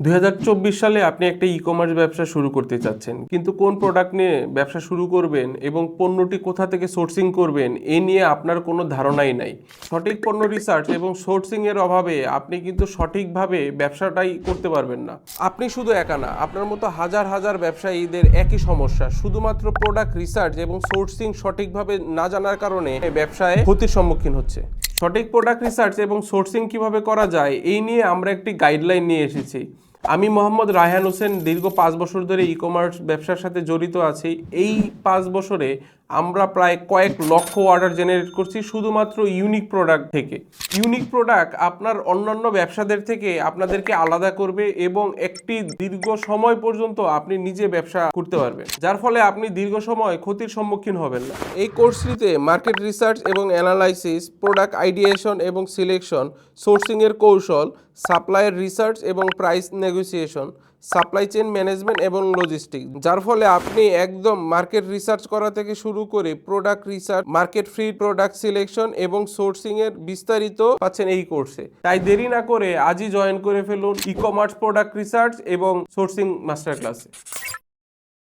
দুই হাজার চব্বিশ সালে আপনি একটা ই কমার্স ব্যবসা শুরু করতে চাচ্ছেন। কিন্তু কোন প্রোডাক্ট নিয়ে ব্যবসা শুরু করবেন এবং পণ্যটি কোথা থেকে সোর্সিং করবেন, এ নিয়ে আপনার কোনো ধারণাই নাই। সঠিক পণ্য রিসার্চ এবং সোর্সিং এর অভাবে আপনি কিন্তু সঠিকভাবে ব্যবসাটাই করতে পারবেন না। আপনি শুধু একা না, আপনার মতো হাজার হাজার ব্যবসায়ীদের একই সমস্যা, শুধুমাত্র প্রোডাক্ট রিসার্চ এবং সোর্সিং সঠিকভাবে না জানার কারণে ব্যবসায় ক্ষতির সম্মুখীন হচ্ছে। সঠিক প্রোডাক্ট রিসার্চ এবং সোর্সিং কীভাবে করা যায়, এই নিয়ে আমরা একটি গাইডলাইন নিয়ে এসেছি। আমি মোহাম্মদ রায়হান হোসেন, দীর্ঘ পাঁচ বছর ধরে ই কমার্স ব্যবসার সাথে জড়িত আছি। এই পাঁচ বছরে আমরা প্রায় কয়েক লক্ষ অর্ডার জেনারেট করছি শুধুমাত্র ইউনিক প্রোডাক্ট থেকে। ইউনিক প্রোডাক্ট আপনার অন্যান্য ব্যবসাদের থেকে আপনাদেরকে আলাদা করবে এবং একটি দীর্ঘ সময় পর্যন্ত আপনি নিজে ব্যবসা করতে পারবেন। যার ফলে আপনি দীর্ঘ সময় ক্ষতির সম্মুখীন হবেন না। এই কোর্সটিতে মার্কেট রিসার্চ এবং অ্যানালাইসিস প্রোডাক্ট আইডিয়েশন এবং সিলেকশন সোর্সিংয়ের কৌশল সাপ্লাইয়ের রিসার্চ এবং price negotiation supply chain management এবং লজিস্টিক যার ফলে আপনি একদম মার্কেট রিসার্চ করা থেকে শুরু করে product research market free product selection এবং সোর্সিং এর বিস্তারিত পাচ্ছেন এই কোর্সে তাই দেরি না করে আজই জয়েন করে ফেলুন ই কমার্স প্রোডাক্ট রিসার্চ এবং সোর্সিং মাস্টার ক্লাসে